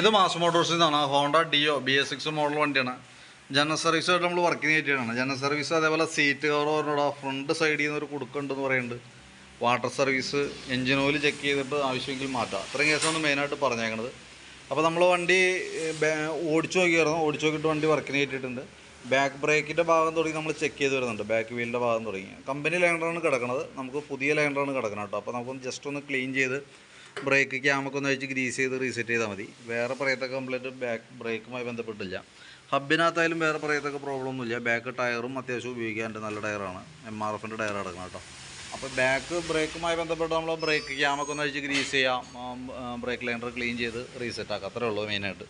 ഇത് മാസ് മോട്ടോഴ്സിൽ നിന്നാണ് Honda Dio B S six model വണ്ടിയാണ്. ജനറൽ സർവീസ് ആയിട്ട് നമ്മൾ വർക്കിംഗ് ചെയ്തിട്ടാണ്. ജനറൽ സർവീസ് അതേപോലെ സീറ്റ് കവർ പറഞ്ഞോടാ ഫ്രണ്ട് സൈഡിൽ നിന്ന് ഒരു കൊടുക്കുന്നുണ്ടെന്ന് പറയുന്നുണ്ട് water service engine oil check ചെയ്തിട്ട് ആവശ്യമെങ്കിൽ മാറ്റാം. അത്രയും കേസാണ് മെയിനായിട്ട് പറഞ്ഞേക്കണത്. അപ്പോൾ നമ്മൾ വണ്ടി ഓടിച്ചു നോക്കിയായിരുന്നു. ഓടിച്ചു നോക്കിയിട്ട് വണ്ടി വർക്കിന് കയറ്റിയിട്ടുണ്ട് ബാക്ക് ബ്രേക്കിന്റെ ഭാഗം തുടങ്ങി നമ്മൾ ചെക്ക് ചെയ്ത് വരുന്നുണ്ട്. ബാക്ക് വീലിന്റെ ഭാഗം തുടങ്ങി. കമ്പനി ലൈനറാണ് കിടക്കുന്നത് നമുക്ക് പുതിയ ലൈനറാണ് കിടക്കുന്നത് കേട്ടോ അപ്പോൾ നമുക്കൊന്ന് ജസ്റ്റ് ഒന്ന് ക്ലീൻ ചെയ്ത് ബ്രേക്ക് ക്യാമൊക്കെ ഒന്ന് വെച്ച് ഗ്രീസ് ചെയ്ത് റീസെറ്റ് ചെയ്താൽ മതി. വേറെ പറയത്ത കംപ്ലൈന്റ് ബാക്ക് ബ്രേക്കുമായി ബന്ധപ്പെട്ടില്ല. ഹബിനകത്തായാലും വേറെ പറയത്തൊക്കെ പ്രോബ്ലം ഒന്നുമില്ല. ബാക്ക് ടയറും അത്യാവശ്യം ഉപയോഗിക്കാൻ നല്ല ടയറാണ്. എം ആർ എഫിന്റെ ടയർ അടക്കണം കേട്ടോ. അപ്പോൾ ബാക്ക് ബ്രേക്കുമായി ബന്ധപ്പെട്ട് നമ്മൾ ബ്രേക്ക് ക്യാമൊക്കെ ഒന്ന് അഴിച്ച് ഗ്രീസ് ചെയ്യാം. ബ്രേക്ക് ലൈനർ ക്ലീൻ ചെയ്ത് റീസെറ്റ് ആക്കാം. അത്രേ ഉള്ളൂ മെയിനായിട്ട്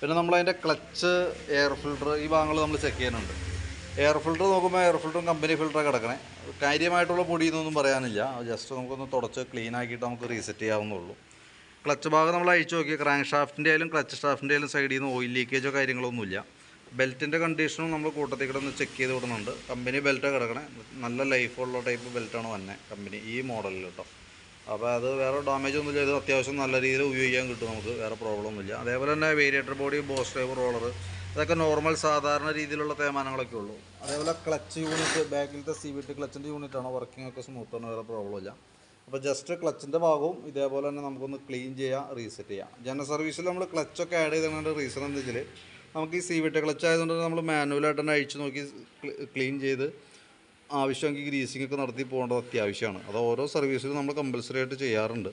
പിന്നെ നമ്മളതിന്റെ ക്ലച്ച് എയർ ഫിൽട്ടർ ഈ ഭാഗങ്ങൾ നമ്മൾ ചെക്ക് ചെയ്യാനുണ്ട് എയർ ഫിൽറ്റർ നോക്കുമ്പോൾ എയർ ഫിൽറ്ററും കമ്പനി ഫിൽറ്റർ കിടക്കണേ. കാര്യമായിട്ടുള്ള പൊടി പൊടിയെന്നൊന്നും പറയാനില്ല ജസ്റ്റ് നമുക്കൊന്ന് തുടച്ച് ക്ലീൻ ആക്കിയിട്ട് നമുക്ക് റീസെറ്റ് ചെയ്യാവുന്നുള്ളൂ ക്ലച്ച് ഭാഗം നമ്മൾ അഴിച്ചു നോക്കി ക്രാങ്ക് ഷാഫ്റ്റിന്റെ ആയാലും ക്ലച്ച് ഷാഫ്റ്റിന്റെ ആയാലും സൈഡിൽ നിന്ന് ഓയിൽ ലീക്കേജോ കാര്യങ്ങളൊന്നുമില്ല. ബെൽറ്റിന്റെ കണ്ടീഷനും നമ്മൾ കൂട്ടത്തിൽ കൂടെ ഒന്ന് ചെക്ക് ചെയ്ത് വിടുന്നുണ്ട് കമ്പനി ബെൽറ്റ് കിടക്കണേ. നല്ല ലൈഫുള്ള ടൈപ്പ് ബെൽറ്റാണ് വന്നെ കമ്പനി ഈ മോഡലിൽ കേട്ടോ അപ്പോൾ അത് വേറെ ഡാമേജ് ഒന്നുമില്ല. ഇത് അത്യാവശ്യം നല്ല രീതിയിൽ ഉപയോഗിക്കാൻ കിട്ടും നമുക്ക്. വേറെ പ്രോബ്ലം ഒന്നുമില്ല. അതേപോലെ തന്നെ variator body boss driver roller അതൊക്കെ നോർമൽ സാധാരണ രീതിയിലുള്ള തേമാനങ്ങളൊക്കെ ഉള്ളൂ. അതേപോലെ ക്ലച്ച് യൂണിറ്റ് ബാക്കിലത്തെ സി വി ടി ക്ലച്ചിന്റെ യൂണിറ്റാണ് വർക്കിംഗ് ഒക്കെ സ്മൂത്താണ് വേറെ പ്രോബ്ലം ഇല്ല. അപ്പോൾ ജസ്റ്റ് ക്ലച്ചിന്റെ ഭാഗവും ഇതേപോലെ തന്നെ നമുക്കൊന്ന് ക്ലീൻ ചെയ്യാം റീസെറ്റ് ചെയ്യാം. ജനറൽ സർവീസിൽ നമ്മൾ ക്ലച്ചൊക്കെ ആഡ് ചെയ്തതിന്റെ റീസൺ എന്താ വെച്ചാൽ നമുക്ക് ഈ സി വി ടി ക്ലച്ച് ആയതുകൊണ്ട് നമ്മൾ മാനുവലായിട്ട് തന്നെ അഴിച്ചു നോക്കി ക്ലീൻ ചെയ്ത് ആവശ്യമെങ്കിൽ ഗ്രീസിംഗ് ഒക്കെ നടത്തി പോകേണ്ടത് അത്യാവശ്യമാണ്. അത് ഓരോ സർവീസിലും നമ്മൾ കമ്പൽസറി ആയിട്ട് ചെയ്യാറുണ്ട്.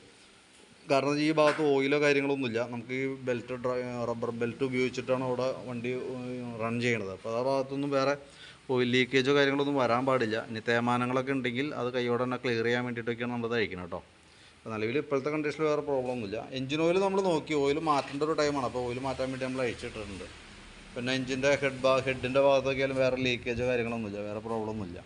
കാരണം ഈ ഭാഗത്ത് ഓയിലോ കാര്യങ്ങളൊന്നുമില്ല നമുക്ക് ഈ ബെൽറ്റ് റബ്ബർ ബെൽറ്റ് ഉപയോഗിച്ചിട്ടാണ് അവിടെ വണ്ടി റൺ ചെയ്യണത്. അപ്പോൾ ആ ഭാഗത്തൊന്നും വേറെ ഓയിൽ ലീക്കേജോ കാര്യങ്ങളൊന്നും വരാൻ പാടില്ല. ഇനി തേമാനങ്ങളൊക്കെ ഉണ്ടെങ്കിൽ അത് കൈയോടെ തന്നെ ക്ലിയർ ചെയ്യാൻ വേണ്ടിയിട്ടൊക്കെയാണ് നമ്മൾ അയക്കുന്നത് കേട്ടോ. നിലവിൽ ഇപ്പോഴത്തെ കണ്ടീഷനിൽ വേറെ പ്രോബ്ലം ഒന്നുമില്ല. എഞ്ചിൻ ഓയിൽ നമ്മൾ നോക്കി. ഓയിൽ മാറ്റേണ്ട ഒരു ടൈമാണ് അപ്പോൾ ഓയിൽ മാറ്റാൻ വേണ്ടി നമ്മൾ അയച്ചിട്ടുണ്ട് പിന്നെ എഞ്ചിന്റെ ഹെഡ് ബാ ഹെഡിന്റെ ഭാഗത്തൊക്കെയാലും വേറെ ലീക്കേജോ കാര്യങ്ങളൊന്നുമില്ല വേറെ പ്രോബ്ലം ഒന്നുമില്ല.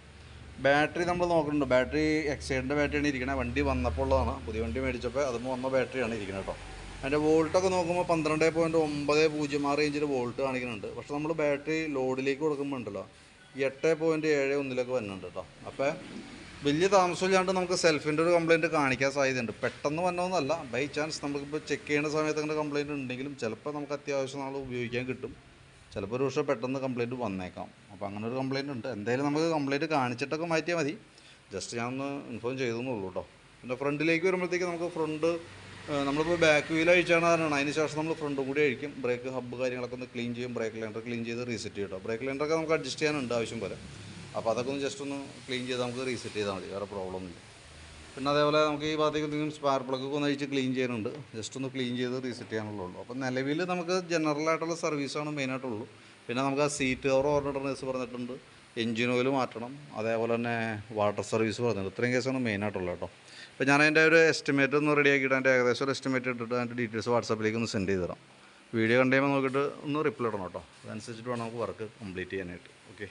ബാറ്ററി നമ്മൾ നോക്കുന്നുണ്ട്. ബാറ്ററി എക്സൈഡിന്റെ ബാറ്ററിയാണ് ഇരിക്കുന്നത് വണ്ടി വന്നപ്പോൾ ഉള്ളതാണ് പുതിയ വണ്ടി മേടിച്ചപ്പോൾ അതും വന്ന ബാറ്ററിയാണ് ഇരിക്കുന്നത് കേട്ടോ അതിന്റെ വോൾട്ടൊക്കെ നോക്കുമ്പോൾ പന്ത്രണ്ട് പോയിന്റ് ഒമ്പത് പൂജ്യം ആ റേഞ്ചിൽ വോൾട്ട് കാണിക്കുന്നുണ്ട്. പക്ഷേ നമ്മൾ ബാറ്ററി ലോഡിലേക്ക് കൊടുക്കുമ്പോൾ ഉണ്ടല്ലോ എട്ട് പോയിന്റ് ഏഴ് ഒന്നിലൊക്കെ വരുന്നുണ്ട് കേട്ടോ അപ്പോൾ വലിയ താമസമില്ലാണ്ട് നമുക്ക് സെൽഫിന്റെ ഒരു കംപ്ലയിന്റ് കാണിക്കാൻ സാധ്യതയുണ്ട്. പെട്ടെന്ന് വന്നതെന്നല്ല ബൈ ചാൻസ് നമുക്കിപ്പോൾ ചെക്ക് ചെയ്യുന്ന സമയത്ത് അങ്ങനെ കംപ്ലയിന്റ് ഉണ്ടെങ്കിലും ചിലപ്പോൾ നമുക്ക് അത്യാവശ്യം നമ്മൾ ഉപയോഗിക്കാൻ കിട്ടും. ചിലപ്പോൾ ഒരു പക്ഷേ പെട്ടെന്ന് കംപ്ലയിന്റ് വന്നേക്കാം. അപ്പോൾ അങ്ങനെ ഒരു കംപ്ലയിന്റ് ഉണ്ട്. എന്തായാലും നമുക്ക് കംപ്ലയിന്റ് കാണിച്ചിട്ടൊക്കെ മാറ്റിയാൽ മതി. ജസ്റ്റ് ഞാൻ ഒന്ന് ഇൻഫോം ചെയ്തെന്നുള്ളൂ കേട്ടോ പിന്നെ ഫ്രണ്ടിലേക്ക് വരുമ്പോഴത്തേക്ക് നമുക്ക് ഫ്രണ്ട് നമ്മളിപ്പോൾ ബാക്ക് വീൽ അഴിച്ചാണ് അതിനാണ് അതിന് ശേഷം നമ്മൾ ഫ്രണ്ടും കൂടി അഴിക്കും. ബ്രേക്ക് ഹബ്ബ് കാര്യങ്ങളൊക്കെ ഒന്ന് ക്ലീൻ ചെയ്യും. ബ്രേക്ക് ലൈൻഡർ ക്ലീൻ ചെയ്ത് റീസെറ്റ് ചെയ്യും കേട്ടോ ബ്രേക്ക് ലൈൻഡറൊക്കെ നമുക്ക് അഡ്ജസ്റ്റ് ചെയ്യാനുണ്ട് ആവശ്യം പോലെ. അപ്പോൾ അതൊക്കെ ഒന്ന് ജസ്റ്റ് ഒന്ന് ക്ലീൻ ചെയ്ത് നമുക്ക് റീസെറ്റ് ചെയ്താൽ മതി. വേറെ പ്രോബ്ലം ഒന്നുമില്ല പിന്നെ അതേപോലെ നമുക്ക് ഈ ഭാഗത്തേക്ക് എന്തെങ്കിലും സ്പാർ പ്ലഗ് ഒന്ന് അഴിച്ച് ക്ലീൻ ചെയ്യാനുണ്ട് ജസ്റ്റ് ഒന്ന് ക്ലീൻ ചെയ്ത് റീസെറ്റ് ചെയ്യാനുള്ളൂ അപ്പോൾ നിലവിൽ നമുക്ക് ജനറലായിട്ടുള്ള സർവീസാണ് മെയിനായിട്ടുള്ളൂ പിന്നെ നമുക്ക് ആ സീറ്റ് കവർ ഓർഡർനെസ് പറഞ്ഞിട്ടുണ്ട്. എഞ്ചിൻ ഓയിൽ മാറ്റണം. അതേപോലെ തന്നെ വാട്ടർ സർവീസ് പറഞ്ഞിട്ടുണ്ട്. ഇത്രയും കേസാണ് മെയിനായിട്ടുള്ളത് കേട്ടോ. അപ്പോൾ ഞാൻ അതിന്റെ ഒരു എസ്റ്റിമേറ്റ് ഒന്ന് റെഡി ആക്കിയിട്ട് അതിന്റെ ഏകദേശം ഒരു എസ്റ്റിമേറ്റ് ഇട്ടിട്ട് അതിന്റെ ഡീറ്റെയിൽസ് വാട്സാപ്പിലേക്ക് ഒന്ന് സെൻഡ് ചെയ്ത് തരാം വീഡിയോ കണ്ടു കഴിയുമ്പോൾ നോക്കിയിട്ട് ഒന്ന് റിപ്ലൈ ഇടണം കേട്ടോ. അതനുസരിച്ചിട്ട് വേണം നമുക്ക് വർക്ക് കംപ്ലീറ്റ് ചെയ്യാനായിട്ട്. ഓക്കെ